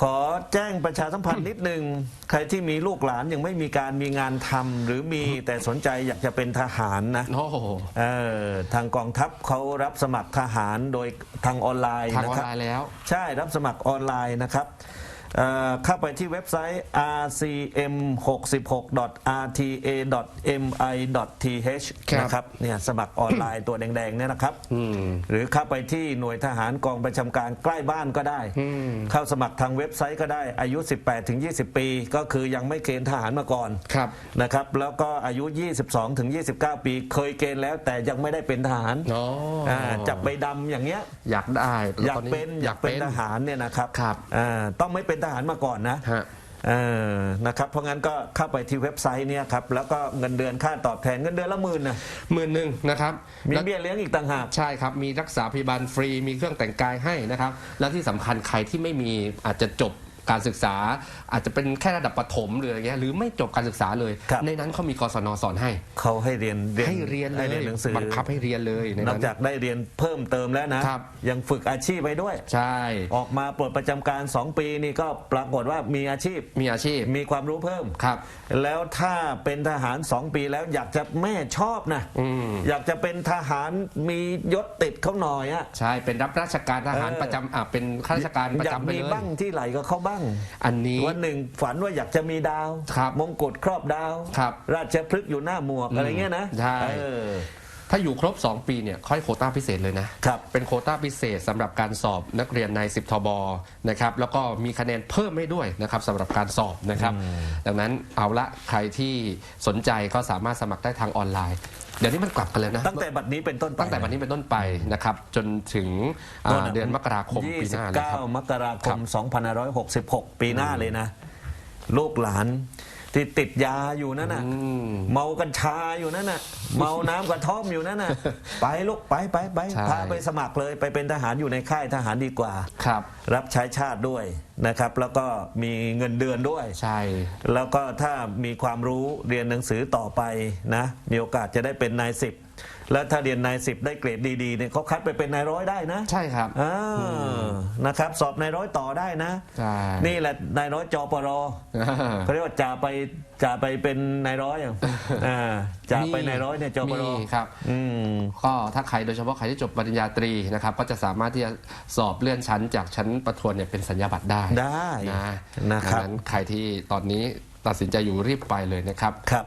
ขอแจ้งประชาสัมพันธ์นิดหนึ่งใครที่มีลูกหลานยังไม่มีการมีงานทำหรือมีแต่สนใจอยากจะเป็นทหารนะ โอ้โห เออทางกองทัพเขารับสมัครทหารโดยทางออนไลน์ทางอนะอนครับ ไลน์แล้ว ใช่รับสมัครออนไลน์นะครับ เอ่อเข้าไปที่เว็บไซต์ rcm66.rta.mi.th ครับนะครับเนี่ยสมัครออนไลน์ตัวแดงๆเนี่ยนะครับอืมหรือเข้าไปที่หน่วยทหารกองประจำการใกล้บ้านก็ได้ เข้าสมัครทางเว็บไซต์ก็ได้อายุ 18 ถึง 20 ปี ก็คือยังไม่เกณฑ์ทหารมาก่อนครับนะครับ แล้วก็อายุ 22 ถึง 29 ปี เคยเกณฑ์แล้วแต่ยังไม่ได้เป็นทหารอ๋ออ่าจับใบดำอย่างเงี้ยอยากได้อยากตเป็นอยากเป็นทหารเนี่ยนะครับครับอ่าต้องไม่เป็นทหารมาก่อนนะฮะเออนะครับเพราะงั้นก็เข้าไปที่เว็บไซต์เนี่ยครับแล้วก็เงินเดือนค่าตอบแทนเงินเดือนละหมื่นนะหมื่นหนึ่งนะครับมีแล้วเบี้ยเลี้ยงอีกต่างหาก ใช่ครับ มีรักษาพยาบาลฟรีมีเครื่องแต่งกายให้นะครับ และที่สำคัญใครที่ไม่มีอาจจะจบ การศึกษา อาจจะเป็นแค่ระดับประถมหรืออะไรเงี้ยหรือไม่จบการศึกษาเลย ครับ ในนั้นเขามีกศนสอนให้ เขาให้เรียนให้เรียนเลให้ยเรียนหนังสือบังคับให้เรียนเลยในนอนั้กนจากได้เรียนเพิ่มเติมแล้วนะ ครับ ยังฝึกอาชีพไปด้วย ใช่ ออกมาปลดประจำการ 2 ปีนี่ก็ปรากฏว่ามีอาชีพ มีอาชีพมีความรู้เพิ่ม ครับ แล้วถ้าเป็นทหาร 2 ปีแล้วอยากจะแม่ชอบนะอืม อยากจะเป็นทหารมียศติดเขาหน่อยอะ ใช่เป็นรับราชการทหารเออ ประจำอะเป็นข้าราชการประอยากจำไปมีเลย บ้างที่ไหลก็เขาบ้างอันนี้ วันหนึ่งฝันว่าอยากจะมีดาวครับมงกุฎครอบดาวครับราชพฤกษ์อยู่หน้าหมวกอะไรเงี้ยนะใช่เออ ถ้าอยู่ครบ 2 ปีเนี่ยค่อยโควต้าพิเศษเลยนะครับเป็นโควต้าพิเศษสำหรับการสอบนักเรียนใน 10 ทบนะครับแล้วก็มีคะแนนเพิ่มให้ด้วยนะครับสำหรับการสอบนะครับ ดังนั้นเอาละใครที่สนใจก็สามารถสมัครได้ทางออนไลน์เดี๋ยวนี้มันกลับกันแล้วนะ ตั้งแต่บัดนี้เป็นต้นไปตั้งแต่วันนี้เป็นต้นไปนะครับ จนถึงอ่าโน่นน่ะเดือนมกราคมปีหน้าเลยครับ29มกราคครัมบ2566 ปีหน้าเลยนะ ลูกหลาน ที่ติดยาอยู่นั่นน่ะอืมเมากัญชาอยู่นั่นน่ะ เมาน้ำกระท่อมอยู่นั่นน่ะ ไปลูกไปไปไปใช่ พาไปสมัครเลยไปเป็นทหารอยู่ในค่ายทหารดีกว่า ครับ รับใช้ชาติด้วยนะครับ แล้วก็มีเงินเดือนด้วย ใช่ แล้วก็ถ้ามีความรู้เรียนหนังสือต่อไปนะ มีโอกาสจะได้เป็นนายสิบ แล้วถ้าเรียนนายสิบได้เกรดดีๆเนี่ยเขาคัดไปเป็นนายร้อยได้นะใช่ครับอ่านะครับสอบนายร้อยต่อได้นะ ใช่ นี่แหละนายร้อยจปรเขาเรียกว่าจ่าไปจ่าไปเป็นนายร้อยอะอ่าจ่าไปนายร้อยเนี่ยจปรมีครับ อืมก็ถ้าใครโดยเฉพาะใครที่จบปริญญาตรีนะครับ ก็จะสามารถที่จะสอบเลื่อนชั้นจากชั้นประทวนเนี่ยเป็นสัญญาบัตรได้ได้นะนะครับ ดังนั้นใครที่ตอนนี้ตัดสินใจอยู่รีบไปเลยนะครับ ครับ